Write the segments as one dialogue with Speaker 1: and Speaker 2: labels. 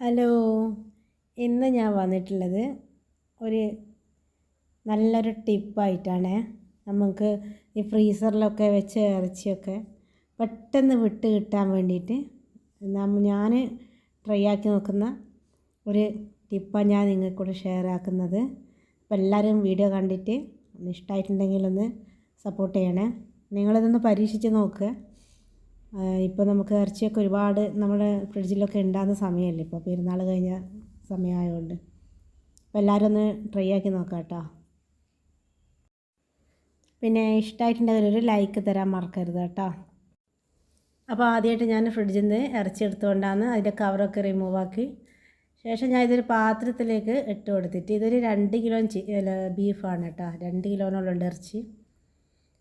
Speaker 1: Hello. ഇന്ന് ഞാൻ വന്നിട്ടുള്ളത് ഒരു നല്ലൊരു ടിപ്പായിട്ടാണ്. നമുക്ക് ഈ ഫ്രീസറിലൊക്കെ വെച്ച് ഇറച്ചിയൊക്കെ പെട്ടെന്ന് വിട്ട് കിട്ടാൻ വേണ്ടിയിട്ട് ഞാൻ ട്രൈ ആക്കി നോക്കുന്ന ഒരു ടിപ്പാണ് ഞാൻ നിങ്ങൾക്കൂടെ ഷെയർ ആക്കുന്നത്. അപ്പോൾ എല്ലാവരും വീഡിയോ കണ്ടിട്ട് ഇഷ്ടമായിട്ടുണ്ടെങ്കിൽ ഒന്ന് സപ്പോർട്ട് ചെയ്യണേ. നിങ്ങളിതൊന്ന് പരീക്ഷിച്ച് നോക്കുക ഇപ്പോൾ നമുക്ക് ഇറച്ചിയൊക്കെ ഒരുപാട് നമ്മുടെ ഫ്രിഡ്ജിലൊക്കെ ഉണ്ടാകുന്ന സമയമല്ലേ? ഇപ്പോൾ പെരുന്നാൾ കഴിഞ്ഞ സമയമായതുകൊണ്ട് അപ്പോൾ എല്ലാവരും ഒന്ന് ട്രൈ ആക്കി നോക്കാം കേട്ടോ പിന്നെ ഇഷ്ടമായിട്ടുണ്ടെങ്കിൽ ഒരു ലൈക്ക് തരാൻ മറക്കരുത് കേട്ടോ അപ്പോൾ ആദ്യമായിട്ട് ഞാൻ ഫ്രിഡ്ജിൽ നിന്ന് ഇറച്ചി എടുത്തുകൊണ്ടാണ് അതിന്റെ കവറൊക്കെ റിമൂവ് ആക്കി. ശേഷം ഞാൻ ഇതൊരു പാത്രത്തിലേക്ക് ഇട്ട് കൊടുത്തിട്ട് ഇതൊരു രണ്ട് കിലോ ബീഫാണ് കേട്ടോ രണ്ട് കിലോനോളം ഇറച്ചി.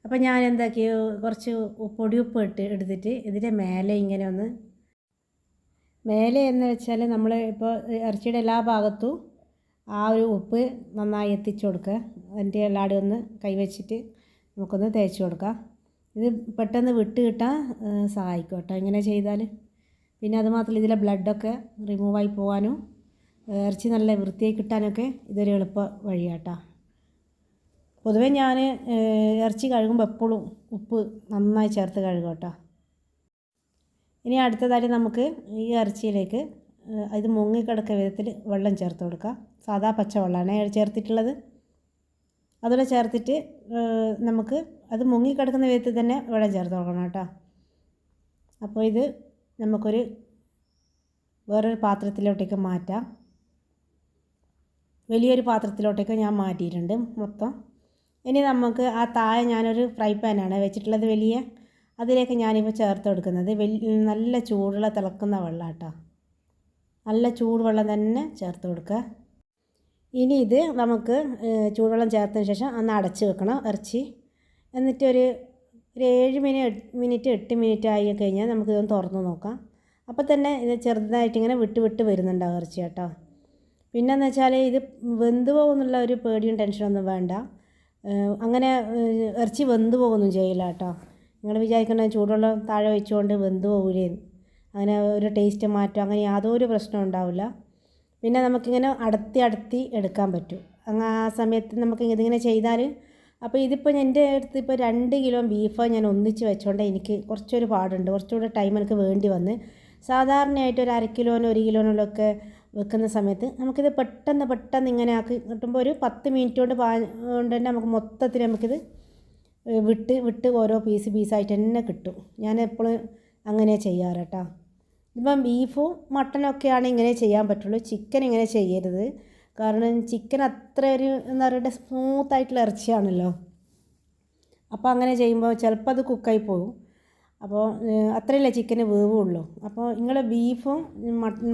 Speaker 1: അപ്പോൾ ഞാൻ എന്താക്കി കുറച്ച് പൊടിയുപ്പ് ഇട്ട് എടുത്തിട്ട് ഇതിന്റെ മേലെ ഇങ്ങനെ ഒന്ന് മേലെ എന്ന് വെച്ചാൽ നമ്മൾ ഇപ്പോൾ ഇറച്ചിയുടെ എല്ലാ ഭാഗത്തും ആ ഒരു ഉപ്പ് നന്നായി എത്തിച്ചു കൊടുക്കുക അതിന്റെ എല്ലാടും ഒന്ന് കൈവച്ചിട്ട് നമുക്കൊന്ന് തേച്ച് കൊടുക്കാം. ഇത് പെട്ടെന്ന് വിട്ട് കിട്ടാൻ സഹായിക്കും കേട്ടോ. ഇങ്ങനെ ചെയ്താൽ പിന്നെ അതുമാത്രമല്ല ഇതിലെ ബ്ലഡൊക്കെ റിമൂവായി പോകാനും ഇറച്ചി നല്ല വൃത്തിയായി കിട്ടാനൊക്കെ ഇതൊരു എളുപ്പ വഴിയാട്ടോ. പൊതുവേ ഞാൻ ഇറച്ചി കഴുകുമ്പോൾ എപ്പോഴും ഉപ്പ് നന്നായി ചേർത്ത് കഴുകും കേട്ടോ. ഇനി അടുത്തതായി നമുക്ക് ഈ ഇറച്ചിയിലേക്ക് ഇത് മുങ്ങിക്കിടക്ക വിധത്തിൽ വെള്ളം ചേർത്ത് കൊടുക്കുക സാധാ പച്ചവെള്ളമാണ് ചേർത്തിട്ടുള്ളത്. അതുപോലെ ചേർത്തിട്ട് നമുക്ക് അത് മുങ്ങിക്കിടക്കുന്ന വിധത്തിൽ തന്നെ വെള്ളം ചേർത്ത് കൊടുക്കണം കേട്ടോ. അപ്പോൾ ഇത് നമുക്കൊരു വേറൊരു പാത്രത്തിലോട്ടേക്ക് മാറ്റാം. വലിയൊരു പാത്രത്തിലോട്ടേക്ക് ഞാൻ മാറ്റിയിട്ടുണ്ട് മൊത്തം. ഇനി നമുക്ക് ആ താഴെ ഞാനൊരു ഫ്രൈ പാനാണ് വെച്ചിട്ടുള്ളത് വലിയ. അതിലേക്ക് ഞാനിപ്പോൾ ചേർത്ത് കൊടുക്കുന്നത് നല്ല ചൂടുള്ള തിളക്കുന്ന വെള്ളം കേട്ടോ. നല്ല ചൂടുവെള്ളം തന്നെ ചേർത്ത് കൊടുക്കുക. ഇനി ഇത് നമുക്ക് ചൂടുവെള്ളം ചേർത്തതിന് ശേഷം അന്ന് അടച്ച് വെക്കണം ഇറച്ചി. എന്നിട്ട് ഒരു ഏഴ് മിനിറ്റ് മിനിറ്റ് എട്ട് മിനിറ്റ് ആയി കഴിഞ്ഞാൽ നമുക്ക് ഇതൊന്ന് തുറന്ന് നോക്കാം. അപ്പോൾ തന്നെ ഇത് ചെറുതായിട്ട് ഇങ്ങനെ വിട്ട് വിട്ട് വരുന്നുണ്ടാവും ഇറച്ചി കേട്ടോ. പിന്നെന്ന് വെച്ചാൽ ഇത് വെന്ത് പോകുന്നുള്ള ഒരു പേടിയും ടെൻഷനൊന്നും വേണ്ട. അങ്ങനെ ഇറച്ചി വെന്ത് പോകുന്നു ചെയ്യില്ല കേട്ടോ നിങ്ങൾ വിചാരിക്കണേ ചൂടുവെള്ളം താഴെ വെച്ചുകൊണ്ട് വെന്ത് പോകില്ലേ അങ്ങനെ ഒരു ടേസ്റ്റ് മാറ്റം അങ്ങനെ യാതൊരു പ്രശ്നവും ഉണ്ടാവില്ല. പിന്നെ നമുക്കിങ്ങനെ അടത്തി അടത്തി എടുക്കാൻ പറ്റും. അങ്ങ് ആ സമയത്ത് നമുക്ക് ഇതിങ്ങനെ ചെയ്താൽ അപ്പോൾ ഇതിപ്പോൾ എന്റെ അടുത്ത് ഇപ്പോൾ രണ്ട് കിലോ ബീഫ് ഞാൻ ഒന്നിച്ച് വെച്ചുകൊണ്ട് എനിക്ക് കുറച്ചൊരു പാടുണ്ട്. കുറച്ചുകൂടെ ടൈം എനിക്ക് വേണ്ടി വന്ന് സാധാരണയായിട്ട് ഒരു അര കിലോനോ ഒരു കിലോനോലൊക്കെ വെക്കുന്ന സമയത്ത് നമുക്കിത് പെട്ടെന്ന് പെട്ടെന്ന് ഇങ്ങനെ ആക്കി കിട്ടുമ്പോൾ ഒരു പത്ത് മിനിറ്റ് കൊണ്ട് പാ കൊണ്ട് തന്നെ നമുക്ക് മൊത്തത്തിൽ നമുക്കിത് വിട്ട് വിട്ട് ഓരോ പീസ് പീസായിട്ട് തന്നെ കിട്ടും. ഞാൻ എപ്പോഴും അങ്ങനെ ചെയ്യാറ് കേട്ടോ. ഇപ്പം ബീഫും മട്ടനും ആണ് ഇങ്ങനെ ചെയ്യാൻ പറ്റുള്ളൂ. ചിക്കൻ ഇങ്ങനെ ചെയ്യരുത്. കാരണം ചിക്കൻ അത്ര ഒരു എന്താ പറയുക സ്മൂത്തായിട്ടുള്ള ഇറച്ചിയാണല്ലോ. അപ്പോൾ അങ്ങനെ ചെയ്യുമ്പോൾ ചിലപ്പോൾ അത് കുക്കായി പോകും അപ്പോൾ അത്രയല്ലേ ചിക്കന് വേവുള്ളൂ. അപ്പോൾ നിങ്ങൾ ബീഫും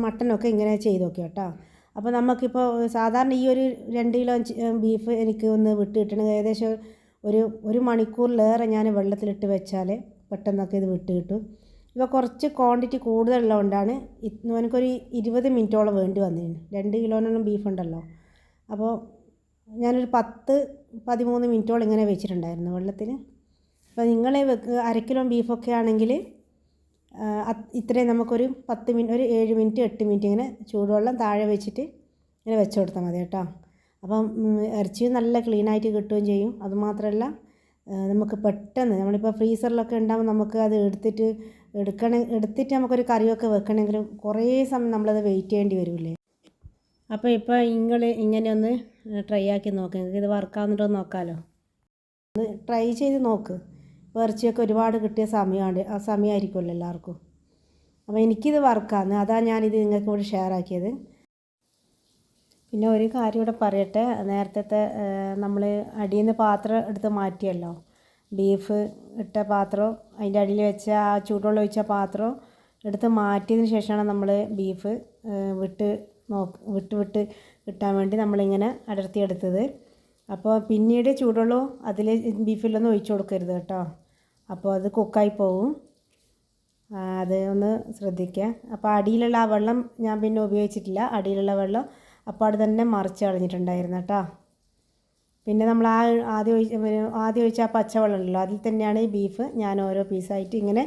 Speaker 1: മട്ടനൊക്കെ ഇങ്ങനെ ചെയ്ത് നോക്കി കേട്ടോ അപ്പോൾ നമുക്കിപ്പോൾ സാധാരണ ഈ ഒരു രണ്ട് കിലോ ബീഫ് എനിക്ക് ഒന്ന് വിട്ട് കിട്ടണമെങ്കിൽ ഏകദേശം ഒരു ഒരു മണിക്കൂറിലേറെ ഞാൻ വെള്ളത്തിലിട്ട് വെച്ചാൽ പെട്ടെന്നൊക്കെ ഇത് വിട്ട് കിട്ടും. ഇപ്പോൾ കുറച്ച് ക്വാണ്ടിറ്റി കൂടുതലുള്ളതുകൊണ്ടാണ് എനിക്കൊരു ഇരുപത് മിനിറ്റോളം വേണ്ടി വന്നതിന് രണ്ട് കിലോനോളം ബീഫ് ഉണ്ടല്ലോ അപ്പോൾ ഞാനൊരു പത്ത് പതിമൂന്ന് മിനിറ്റോളം ഇങ്ങനെ വെച്ചിട്ടുണ്ടായിരുന്നു വെള്ളത്തിൽ അപ്പോൾ നിങ്ങൾ അരക്കിലോ കിലോ ബീഫൊക്കെ ആണെങ്കിൽ ഇത്രയും നമുക്കൊരു പത്ത് മിനിറ്റ് ഒരു ഏഴ് മിനിറ്റ് എട്ട് മിനിറ്റ് ഇങ്ങനെ ചൂടുവെള്ളം താഴെ വെച്ചിട്ട് ഇങ്ങനെ വെച്ച് കൊടുത്താൽ മതി കേട്ടോ. അപ്പം ഇറച്ചിയും നല്ല ക്ലീനായിട്ട് കിട്ടുകയും ചെയ്യും. അതുമാത്രമല്ല നമുക്ക് പെട്ടെന്ന് നമ്മളിപ്പോൾ ഫ്രീസറിലൊക്കെ ഉണ്ടാകുമ്പോൾ നമുക്ക് അത് എടുത്തിട്ട് എടുക്കണ എടുത്തിട്ട് നമുക്കൊരു കറിയൊക്കെ വെക്കണമെങ്കിലും കുറേ സമയം നമ്മളത് വെയിറ്റ് ചെയ്യേണ്ടി വരില്ലേ? അപ്പോൾ ഇപ്പോൾ നിങ്ങൾ ഇങ്ങനെ ഒന്ന് ട്രൈ ആക്കി നോക്ക്. നിങ്ങൾക്ക് ഇത് വർക്കാവുന്നുണ്ടോ നോക്കാമല്ലോ ഒന്ന് ട്രൈ ചെയ്ത് നോക്ക്. ഇറച്ചിയൊക്കെ ഒരുപാട് കിട്ടിയ സമയമാണ്. ആ സമയമായിരിക്കുമല്ലോ എല്ലാവർക്കും. അപ്പോൾ എനിക്കിത് വർക്കാണ്. അതാണ് ഞാനിത് നിങ്ങൾക്ക് കൂടി ഷെയർ ആക്കിയത്. പിന്നെ ഒരു കാര്യം ഇവിടെ പറയട്ടെ. നേരത്തെ നമ്മൾ അടിയിൽ നിന്ന് പാത്രം എടുത്ത് മാറ്റിയല്ലോ. ബീഫ് ഇട്ട പാത്രം അതിന്റെ അടിയിൽ വെച്ച ആ ചൂടുവെള്ളം ഒഴിച്ച പാത്രം എടുത്ത് മാറ്റിയതിന് ശേഷമാണ് നമ്മൾ ബീഫ് വിട്ട് നോക്ക് വിട്ട് വിട്ട് കിട്ടാൻ വേണ്ടി നമ്മളിങ്ങനെ അടർത്തിയെടുത്തത്. അപ്പോൾ പിന്നീട് ചൂടുവെള്ളവും അതിൽ ബീഫിലൊന്നും ഒഴിച്ചു കൊടുക്കരുത് കേട്ടോ. അപ്പോൾ അത് കുക്കായി പോകും അത് ഒന്ന് ശ്രദ്ധിക്കുക അപ്പോൾ അടിയിലുള്ള ആ വെള്ളം ഞാൻ പിന്നെ ഉപയോഗിച്ചിട്ടില്ല. അടിയിലുള്ള വെള്ളം അപ്പോൾ അത് തന്നെ മറിച്ച് കളഞ്ഞിട്ടുണ്ടായിരുന്നു കേട്ടോ. പിന്നെ നമ്മൾ ആ ആദ്യം ഒഴിച്ച് ആദ്യം ഒഴിച്ച ആ പച്ചവെള്ളം ഉണ്ടല്ലോ അതിൽ തന്നെയാണ് ഈ ബീഫ് ഞാൻ ഓരോ പീസായിട്ട് ഇങ്ങനെ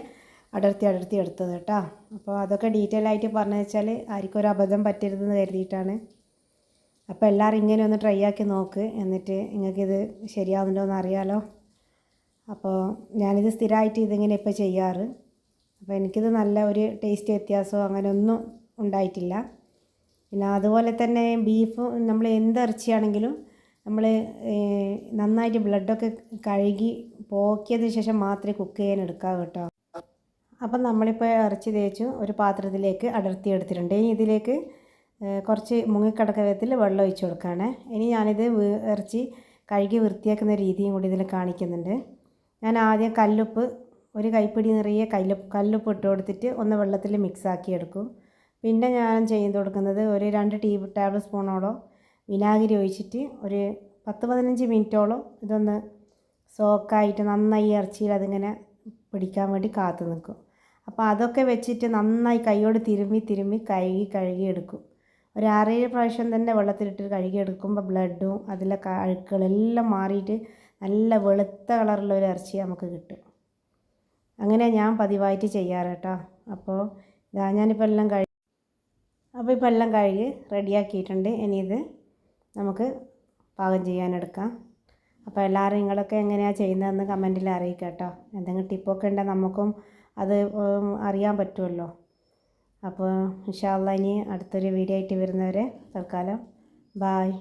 Speaker 1: അടർത്തി അടർത്തി എടുത്തത് കേട്ടോ. അപ്പോൾ അതൊക്കെ ഡീറ്റെയിൽ ആയിട്ട് പറഞ്ഞു വെച്ചാൽ ആർക്കും ഒരു അബദ്ധം പറ്റരുതെന്ന് കരുതിയിട്ടാണ്. അപ്പോൾ എല്ലാവരും ഇങ്ങനെ ഒന്ന് ട്രൈ ആക്കി നോക്ക്. എന്നിട്ട് നിങ്ങൾക്കിത് ശരിയാവുന്നുണ്ടോ എന്ന് അറിയാലോ. അപ്പോൾ ഞാനിത് സ്ഥിരമായിട്ട് ഇതിങ്ങനെ ഇപ്പോൾ ചെയ്യാറ്. അപ്പോൾ എനിക്കിത് നല്ല ഒരു ടേസ്റ്റ് വ്യത്യാസമോ അങ്ങനെയൊന്നും ഉണ്ടായിട്ടില്ല. പിന്നെ അതുപോലെ തന്നെ ബീഫ് നമ്മൾ എന്ത് ഇറച്ചിയാണെങ്കിലും നമ്മൾ നന്നായിട്ട് ബ്ലഡൊക്കെ കഴുകി പോക്കിയതിന് ശേഷം മാത്രമേ കുക്ക് ചെയ്യാൻ എടുക്കാവൂ കേട്ടോ. അപ്പം നമ്മളിപ്പോൾ ഇറച്ചി തേച്ചു ഒരു പാത്രത്തിലേക്ക് അടർത്തി എടുത്തിട്ടുണ്ട്. ഇനി ഇതിലേക്ക് കുറച്ച് മുങ്ങിക്കിടക്ക വിധത്തിൽ വെള്ളം ഒഴിച്ച് കൊടുക്കുകയാണ്. ഇനി ഞാനിത് ഇറച്ചി കഴുകി വൃത്തിയാക്കുന്ന രീതിയും കൂടി ഇതിൽ കാണിക്കുന്നുണ്ട്. ഞാൻ ആദ്യം കല്ലുപ്പ് ഒരു കൈപ്പിടി നിറയെ കല്ലുപ്പ് കല്ലുപ്പ് ഇട്ട് കൊടുത്തിട്ട് ഒന്ന് വെള്ളത്തിൽ മിക്സാക്കി എടുക്കും. പിന്നെ ഞാൻ ചെയ്ത് കൊടുക്കുന്നത് ഒരു രണ്ട് ടീ ടേബിൾ സ്പൂണോളം വിനാഗിരി ഒഴിച്ചിട്ട് ഒരു പത്ത് പതിനഞ്ച് മിനിറ്റോളം ഇതൊന്ന് സോക്കായിട്ട് നന്നായി ഇറച്ചിയിൽ അതിങ്ങനെ പിടിക്കാൻ വേണ്ടി കാത്തു നിൽക്കും. അപ്പോൾ അതൊക്കെ വെച്ചിട്ട് നന്നായി കൈയോട് തിരുമ്മി തിരുമ്മി കഴുകി കഴുകി എടുക്കും. ഒരു ആറേഴ് പ്രാവശ്യം തന്നെ വെള്ളത്തിലിട്ട് കഴുകി എടുക്കുമ്പോൾ ബ്ലഡും അതിലെ അഴുക്കുകളെല്ലാം മാറിയിട്ട് നല്ല വെളുത്ത കളറുള്ള ഒരു ഇറച്ചി നമുക്ക് കിട്ടും. അങ്ങനെ ഞാൻ പതിവായിട്ട് ചെയ്യാറ് കേട്ടോ. അപ്പോൾ ഇതാ ഞാനിപ്പോൾ എല്ലാം കഴുകി അപ്പോൾ ഇപ്പോൾ എല്ലാം കഴുകി റെഡിയാക്കിയിട്ടുണ്ട്. ഇനി ഇത് നമുക്ക് പാകം ചെയ്യാനെടുക്കാം. അപ്പോൾ എല്ലാവരും നിങ്ങളൊക്കെ എങ്ങനെയാണ് ചെയ്യുന്നതെന്ന് കമന്റിൽ അറിയിക്കുക കേട്ടോ. എന്തെങ്കിലും ടിപ്പൊക്കെ ഉണ്ടെങ്കിൽ നമുക്കും അത് അറിയാൻ പറ്റുമല്ലോ. അപ്പോൾ ഇൻഷാല്ല ഇനി അടുത്തൊരു വീഡിയോ ആയിട്ട് വരുന്നവരെ തൽക്കാലം ബായ്.